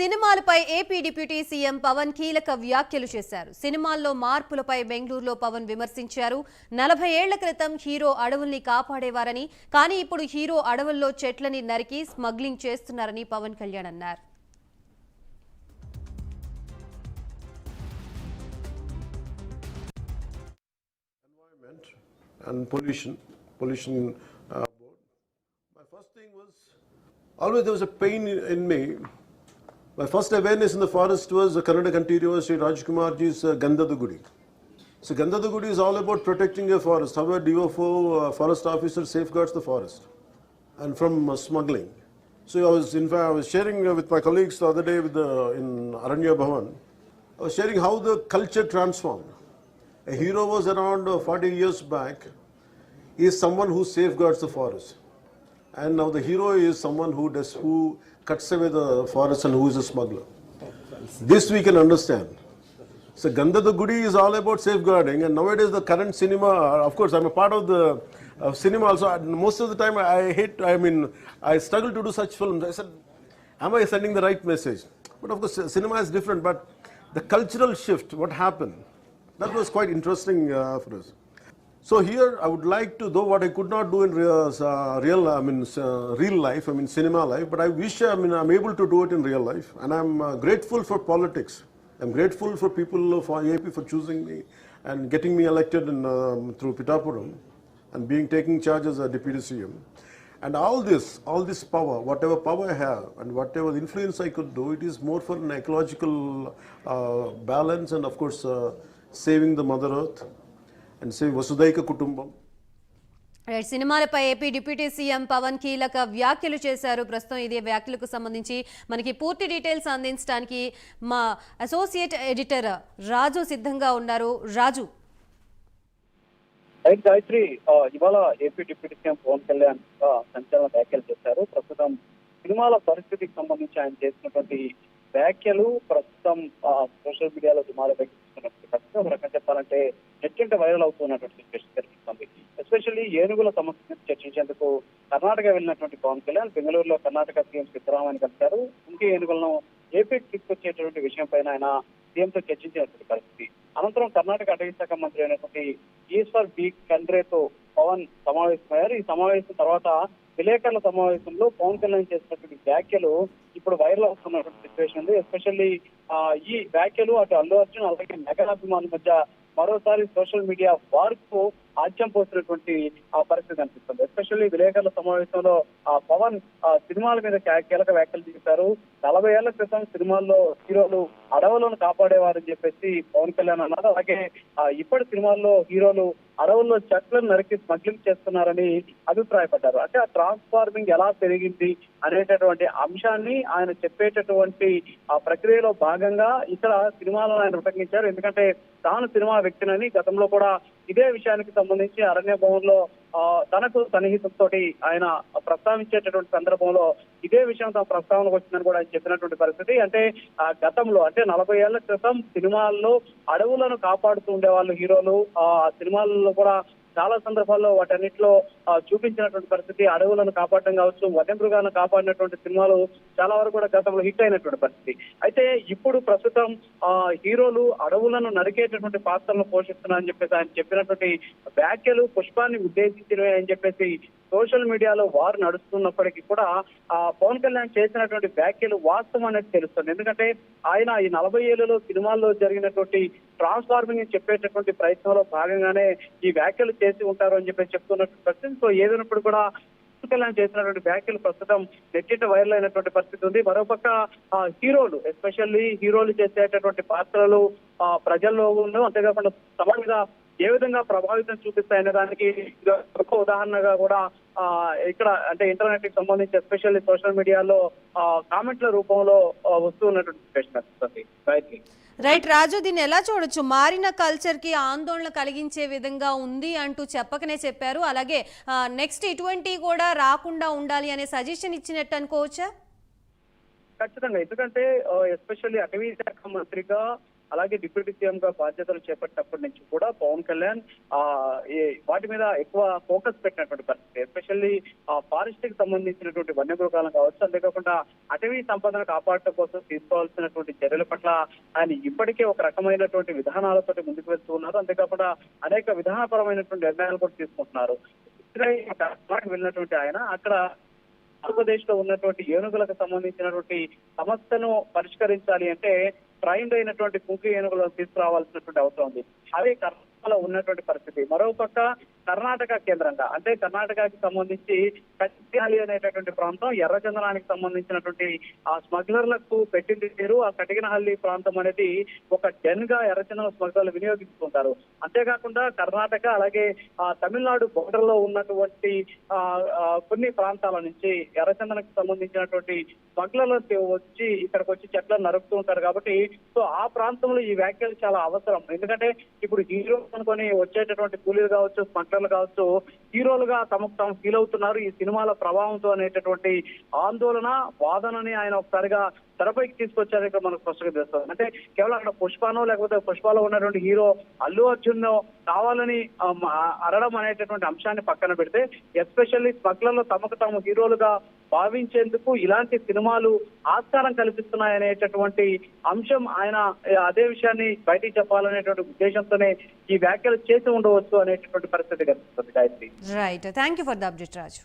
సినిమాలపై AP deputy CM Pawan కీలక వ్యాఖ్యలు చేశారు సినిమాల్లో మార్పులపై బెంగళూరులో పవన్ విమర్శించారు నలభై ఏళ్ళ క్రితం హీరో అడవుల్ని కాపాడేవారని కానీ ఇప్పుడు హీరో అడవుల్లో చెట్లని నరికి స్మగ్లింగ్ చేస్తున్నారని పవన్ కళ్యాణ్ అన్నారు and pollution, pollution uh. My first thing was always there was a pain in me. My first awareness in the forest was uh, Kannada continuous Sri Rajkumarji's uh, Gandhadagudi. So Gandhadagudi is all about protecting a forest. How a DFO uh, forest officer safeguards the forest and from uh, smuggling. So I was in fact I was sharing uh, with my colleagues the other day with the, in Aranya Bhavan. I was sharing how the culture transformed. A hero was around uh, 40 years back. He is someone who safeguards the forest, and now the hero is someone who does who cuts away the forest and who is a smuggler. This we can understand. So Gandha the Gudi is all about safeguarding, and nowadays the current cinema. uh, Of course, I'm a part of the uh, cinema also. Most of the time, I hate. I mean, I struggle to do such films. I said, am I sending the right message? But of course, cinema is different. But the cultural shift, what happened, that was quite interesting uh, for us. So here, I would like to, though what I could not do in real, uh, real I mean, uh, real life, I mean, cinema life, but I wish, I mean, I'm able to do it in real life, and I'm uh, grateful for politics. I'm grateful for people for AP for choosing me and getting me elected in, um, through Pitapuram and being taking charge as a deputy CM. And all this, all this power, whatever power I have and whatever influence I could do, it is more for an ecological uh, balance and of course uh, saving the mother earth Vasudaika Kutumbam. Right సినిమాలపై AP deputy CM Pawan కీలక వ్యాఖ్యలు చేశారు. ప్రస్తుతం ఇదే వ్యాఖ్యలకు సంబంధించి మనకి పూర్తి details అందించడానికి మా అసోసియేట్ ఎడిటర్ రాజు సిద్ధంగా ఉన్నారు. రాజు. గాయత్రి ఇవాళ AP deputy CM Pawan Kalyan సంచలన వ్యాఖ్యలు చేశారు. ప్రస్తుతం సినిమాల పరిస్థితికి సంబంధించి ఆయన చేసినటువంటి వ్యాఖ్యలు ప్రస్తుతం సోషల్ మీడియాలో దుమాలు వ్యక్తిస్తున్నటువంటి పరిస్థితి ఒక రకంగా చెప్పాలంటే నెట్టింట వైరల్ అవుతున్నటువంటి సిచ్యువేషన్ కనిపిస్తుంది ఎస్పెషల్లీ ఏనుగుల సమస్య చర్చించేందుకు కర్ణాటక వెళ్ళినటువంటి పవన్ కళ్యాణ్ బెంగళూరులో కర్ణాటక సీఎం సిద్ధరామయ్య కలిశారు. ఇంకే ఏనుగులను ఏపీకి తీసుకొచ్చేటువంటి విషయం పైన ఆయన సీఎంతో చర్చించినటువంటి పరిస్థితి. అనంతరం కర్ణాటక అటవీ శాఖ మంత్రి అయినటువంటి ఈశ్వర్ బి. కండ్రేతో పవన్ సమావేశమయ్యారు. ఈ సమావేశం తర్వాత విలేకరుల సమావేశంలో పవన్ కళ్యాణ్ చేసినటువంటి వ్యాఖ్యలు ఇప్పుడు వైరల్ అవుతున్నటువంటి సిచ్యువేషన్ ఉంది. ఎస్పెషల్లీ ఈ వ్యాఖ్యలు అటు అల్లు అర్జున్ అలాగే మెగా అభిమానుల మధ్య మరోసారి సోషల్ మీడియా వార్కు ఆజ్యం పోసినటువంటి ఆ పరిస్థితి కనిపిస్తుంది. ఎస్పెషల్లీ విలేకరుల సమావేశంలో ఆ పవన్ ఆ సినిమాల మీద కీలక వ్యాఖ్యలు చేశారు. నలభై ఏళ్ళ క్రితం సినిమాల్లో హీరోలు అడవులను కాపాడేవారని చెప్పేసి పవన్ కళ్యాణ్ అన్నారు. అలాగే ఇప్పటి సినిమాల్లో హీరోలు అడవుల్లో చెట్లను నరికి స్మగ్లింగ్ చేస్తున్నారని అభిప్రాయపడ్డారు. అంటే ఆ ట్రాన్స్ఫార్మింగ్ ఎలా పెరిగింది అనేటటువంటి అంశాన్ని ఆయన చెప్పేటటువంటి ఆ ప్రక్రియలో భాగంగా ఇక్కడ సినిమాలను ఆయన ఉటంకించారు ఎందుకంటే తాను సినిమా వ్యక్తినని గతంలో కూడా ఇదే విషయానికి సంబంధించి అరణ్య భవన్లో ఆ, తనకు సన్నిహితులతో ఆయన ప్రస్తావించేటటువంటి సందర్భంలో ఇదే విషయం తన ప్రస్తావనకు వచ్చిందని కూడా ఆయన చెప్పినటువంటి పరిస్థితి. అంటే ఆ గతంలో అంటే నలభై ఏళ్ళ క్రితం సినిమాల్లో అడవులను కాపాడుతూ ఉండేవాళ్ళు హీరోలు. ఆ సినిమాలలో కూడా చాలా సందర్భాల్లో వాటన్నిటిలో చూపించినటువంటి పరిస్థితి అడవులను కాపాడడం కావచ్చు వన్యమృగాలను కాపాడినటువంటి సినిమాలు చాలా వరకు కూడా గతంలో హిట్ అయినటువంటి పరిస్థితి. అయితే ఇప్పుడు ప్రస్తుతం ఆ హీరోలు అడవులను నరికేటటువంటి పాత్రలను పోషిస్తున్నారని చెప్పేసి ఆయన చెప్పినటువంటి వ్యాఖ్యలు పుష్పాన్ని ఉద్దేశించినవి అని చెప్పేసి సోషల్ మీడియాలో వారు నడుస్తున్నప్పటికీ కూడా ఆ పవన్ కళ్యాణ్ చేసినటువంటి వ్యాఖ్యలు వాస్తవం అనేది తెలుస్తుంది. ఎందుకంటే ఆయన ఈ నలభై ఏళ్ళలో సినిమాల్లో జరిగినటువంటి ట్రాన్స్ఫార్మింగ్ చెప్పేటటువంటి ప్రయత్నంలో భాగంగానే ఈ వ్యాఖ్యలు చేసి ఉంటారు అని చెప్పి చెప్తున్నటువంటి పరిస్థితి సో ఏదైనప్పుడు కూడా కళ్యాణ్ చేసినటువంటి వ్యాఖ్యలు ప్రస్తుతం నెట్టిట వైరల్ అయినటువంటి పరిస్థితి ఉంది. మరోపక్క హీరోలు ఎస్పెషల్లీ హీరోలు చేసేటటువంటి పాత్రలు ఆ, ప్రజల్లో ఉన్న అంతేకాకుండా సమాజంగా ఏ విధంగా ప్రభావితం చూపిస్తాయనే దానికి ఒక ఉదాహరణగా కూడా ఇక్కడ అంటే ఇంటర్నెట్కి సంబంధించి ఎస్పెషల్లీ సోషల్ మీడియాలో కామెంట్ల రూపంలో వస్తూ ఉన్నటువంటి సిచ్యువేషన్ రైట్ రాజు దీన్ని ఎలా చూడొచ్చు? మారిన కల్చర్కి ఆందోళన కలిగించే విధంగా ఉంది అంటూ చెప్పకనే చెప్పారు. అలాగే నెక్స్ట్ ఇటువంటి కూడా రాకుండా ఉండాలి అనే సజెషన్ ఇచ్చినట్టు అనుకోవచ్చా? ఖచ్చితంగా. ఎందుకంటే ఎస్పెషల్లీ అటవీ శాఖ మంత్రిగా అలాగే డిప్యూటీ సీఎం గా బాధ్యతలు చేపట్టినప్పటి నుంచి కూడా పవన్ కళ్యాణ్ ఆ వాటి మీద ఎక్కువ ఫోకస్ పెట్టినటువంటి పరిస్థితి. ఎస్పెషల్లీ ఆ ఫారెస్ట్కి సంబంధించినటువంటి వన్యమృగాలను కావచ్చు అంతేకాకుండా అటవీ సంపదను కాపాడటం కోసం తీసుకోవాల్సినటువంటి చర్యల పట్ల ఆయన ఇప్పటికే ఒక రకమైనటువంటి విధానాలతో ముందుకు వెళ్తూ ఉన్నారు. అంతేకాకుండా అనేక విధానపరమైనటువంటి నిర్ణయాలు కూడా తీసుకుంటున్నారు. వెళ్ళినటువంటి ఆయన అక్కడ ఆంధ్రప్రదేశ్లో ఉన్నటువంటి ఏనుగులకు సంబంధించినటువంటి సమస్యను పరిష్కరించాలి అంటే ట్రైన్డ్ అయినటువంటి కుంకి ఏనుగులను తీసుకురావాల్సినటువంటి అవసరం ఉంది. అవి కర్ణాటకలో ఉన్నటువంటి పరిస్థితి. మరోపక్క కర్ణాటక కేంద్రంగా అంటే కర్ణాటకకి సంబంధించి కటిగాలి అనేటటువంటి ప్రాంతం ఎర్రచందనానికి సంబంధించినటువంటి ఆ స్మగ్లర్లకు పెట్టింది పేరు. ఆ కటికనహల్లి ప్రాంతం అనేది ఒక డెన్గా ఎర్రచందనం స్మగ్లర్లు వినియోగిస్తుంటారు అంతేకాకుండా కర్ణాటక అలాగే ఆ తమిళనాడు బోర్డర్లో ఉన్నటువంటి ఆ ఆ, కొన్ని ప్రాంతాల నుంచి ఎర్రచందనకు సంబంధించినటువంటి స్మగ్లర్లు వచ్చి ఇక్కడికి వచ్చి చెట్లను నరుకుతూ ఉంటారు కాబట్టి సో ఆ ప్రాంతంలో ఈ వ్యాఖ్యలు చాలా అవసరం. ఎందుకంటే ఇప్పుడు హీరో అనుకొని వచ్చేటటువంటి కూలీలు కావచ్చు స్మగ్లర్లు కావచ్చు హీరోలుగా తమకు తాము ఫీల్ అవుతున్నారు. ఈ సినిమాల ప్రభావంతో అనేటటువంటి ఆందోళన వాదనని ఆయన ఒకసారిగా తెరపైకి తీసుకొచ్చారు ఇక్కడ మనకు స్పష్టంగా తెలుస్తుంది. అంటే కేవలం అక్కడ పుష్పనో లేకపోతే పుష్పలో ఉన్నటువంటి హీరో అల్లు అర్జున్ కావాలని అరడం అనేటటువంటి అంశాన్ని పక్కన పెడితే ఎస్పెషల్లీ స్మగ్లర్లో తమకు తాము హీరోలుగా భావించేందుకు ఇలాంటి సినిమాలు ఆస్కారం కల్పిస్తున్నాయనేటటువంటి అంశం ఆయన అదే విషయాన్ని బయటికి చెప్పాలనేటువంటి ఉద్దేశంతోనే ఈ వ్యాఖ్యలు చేసి ఉండవచ్చు అనేటటువంటి పరిస్థితి కనిపిస్తుంది Gayatri. Right thank you for the update Raju